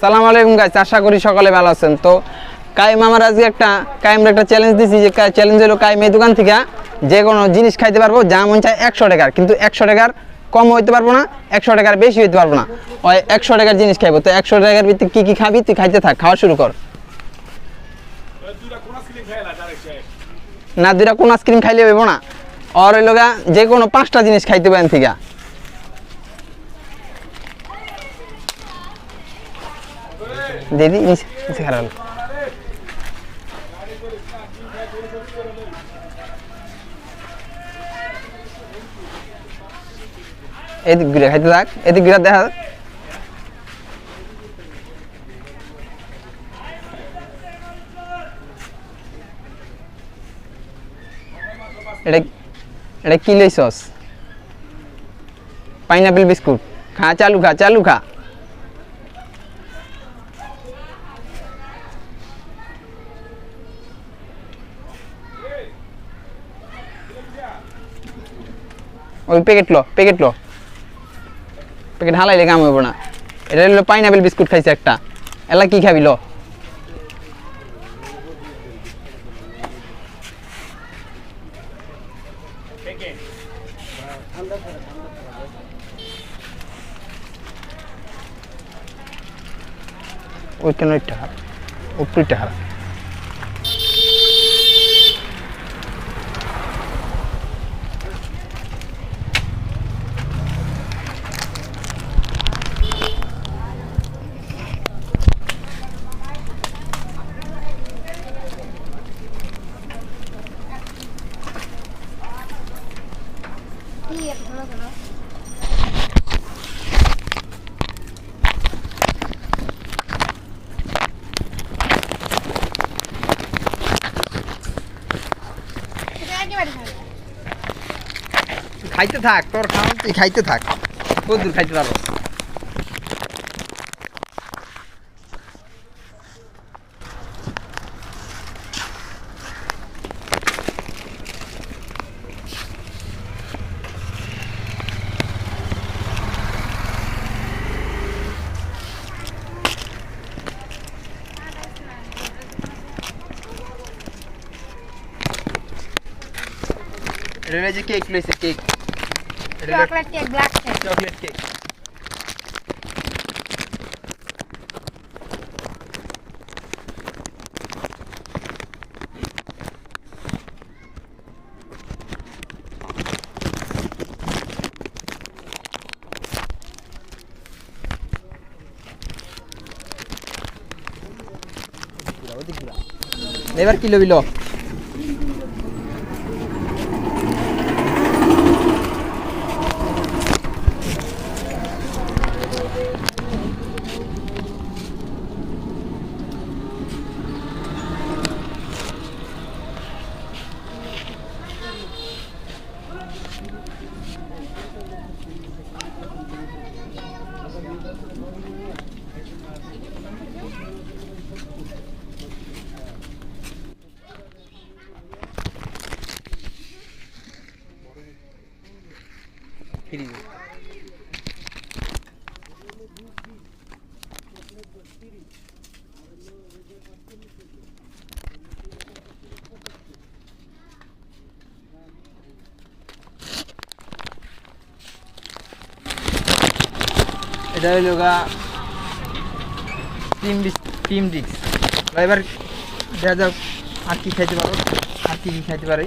সালাম আলাইকুম গাইস আশা করি সকলে ভালো আছেন। তো কাইম আমার আজকে একটা, কাইমের একটা চ্যালেঞ্জ দিছি যে চ্যালেঞ্জ হলো কাইম এই দোকান থেকে যে কোনো জিনিস খাইতে পারব, যা মন চায় একশো টাকার। কিন্তু একশো টাকার কম হইতে পারব না, একশো টাকার বেশি হইতে পারব না। ওই একশো টাকার জিনিস খাইবো। তো একশো টাকার ভিত্তি কী কী খাবি, তুই খাইতে থাক, খাওয়া শুরু কর। না, দুইটা কোন আইসক্রিম খাইলে হইব না। আর ওই গা যে কোনো পাঁচটা জিনিস খাইতে পারেন থেকে। দিদি নিচে খারাপ। এদিক ঘুরে খাইতে থাক। এদিক ঘুরে দেখা এটা এটা কি লইছস? Pineapple biscuit. খা, চালু খা চালু খা। ওই প্যাকেট লো প্যাকেট লো। প্যাকেট হালাইলে কাম হইব না। এটা হলো পাইনাপেল বিস্কুট খাইছে একটা। এলা কি খাবি লো? ওইখানে ওইটা হারা উপরিটা হারা। খাইতে থাক তোর খাওয়া তুই খাইতে থাক। কত দূর খাইতে পারো এটা হলো যে কেক লইছে কেক এটা হলো chocolate cake black cake chocolate cake এবার কিলো বিলো ফ্রিজে এটা হইল গা টিম টিম ডিক্স এবার দেখা যাক আর কি খাইতে পারো, আর কি কি খাইতে পারি?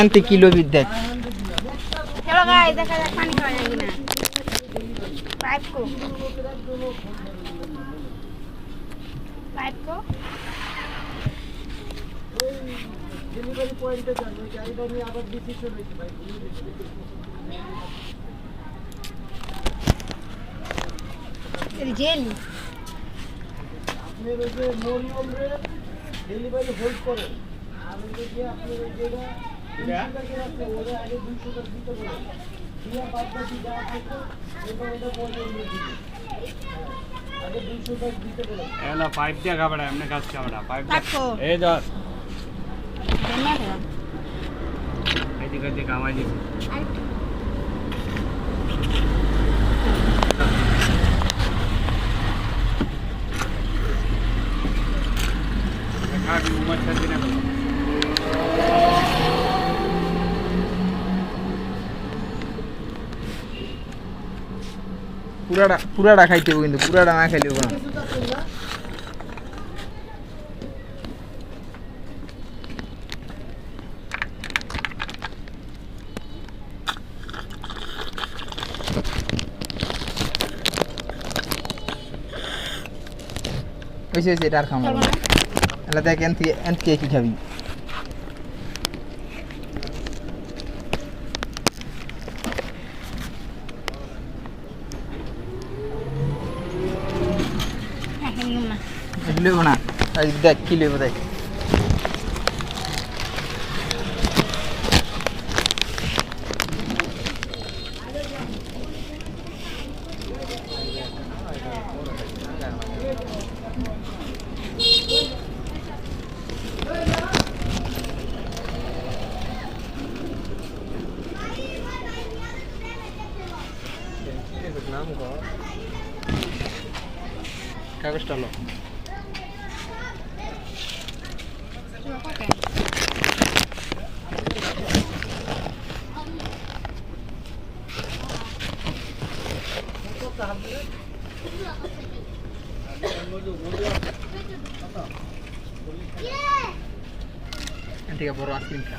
এনতে কিলো বিদ দেখ চলো গাইস দেখা যাক পানি খাওয়া যায় কিনা। পাইপ কো। পাইপ কো। জেল এলা পাইপ দিয়ে খাবে এমনি কাজ খাবে না পাইপ পাইপ কো এই ধর। কেমন এটা দিয়ে কামাই দিব। আরেকটু খাবি উমার সাথে না পুরাটা পুরাটা খাইতে হবে কিন্তু পুরাটা না খাইলে হবে না। হয়েছে এটা আর না। এলা দেখ এন থেকে এন থেকে কি খাবি দেখ কি লইব দেখ। কাগজটা লো ওকে এন থেকে বড় আইসক্রিম খা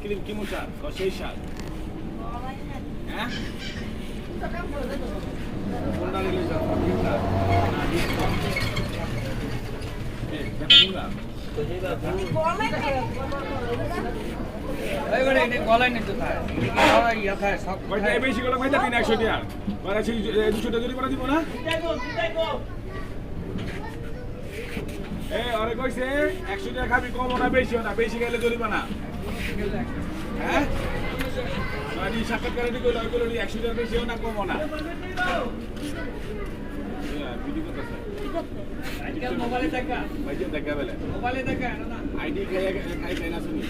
আইসক্রিম কি মোটা সেই শাক। হ্যাঁ? কোনটা নিলে যাও বেশি একশো টাকা খাবি কম না বেশিও না বেশি গেলে জরিমানা। আইডি খাই খাই খাই না শুনি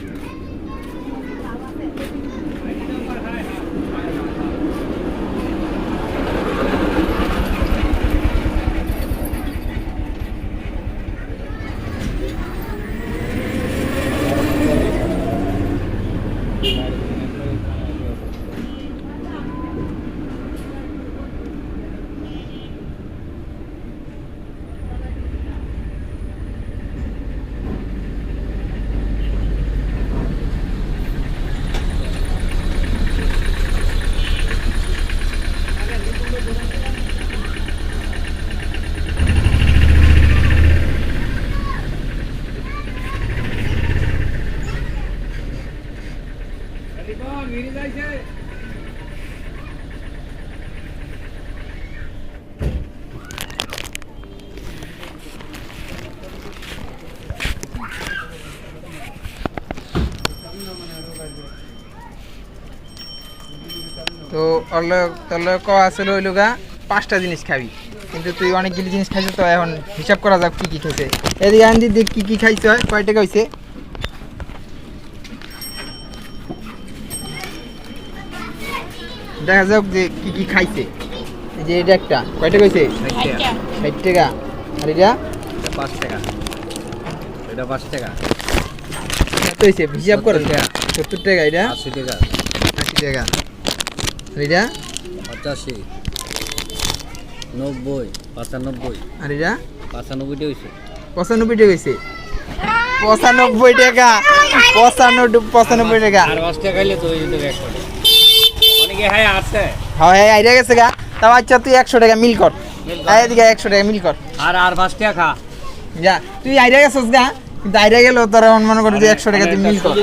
অল্লে তলে ক আসলে হইল গা পাঁচটা জিনিস খাবি। কিন্তু তুই অনেকগুলি জিনিস খাইছিস তো এখন হিসাব করা যাক কি কি খাইছে। এদিকে আনদি দেখ কি কি খাইছে হয় কয় টাকা হইছে? দেখা যাক যে কি কি খাইছে। এই যে এটা একটা কয় টাকা হইছে? আচ্ছা ষাট টাকা। আর এটা? পাঁচ টাকা। এটা পাঁচ টাকা। কত হইছে? হিসাব করেন সত্তর টাকা। টাকা এটা? আশি টাকা। আশি টাকা। এটা পঁচাশি। নব্বই পঁচানব্বই। আর এটা পঁচানব্বইটা হয়েছে টাকা হয়েছে পঁচানব্বই টাকা। পঁচানব্বই পঁচানব্বই টাকা। আর পাঁচ টাকা তো অনেকে হ্যাঁ আছে। হ্যাঁ হ্যাঁ আইডিয়া গেছে গা। তাও আচ্ছা তুই একশো টাকা মিল কর। মিল এদিকে একশো টাকা মিল কর। আর আর পাঁচ টাকা খা। যা তুই আইডিয়া গেছিস গা? কিন্তু আইডিয়া গেলেও তোর মনে কর যে একশো টাকা তুই মিল কর।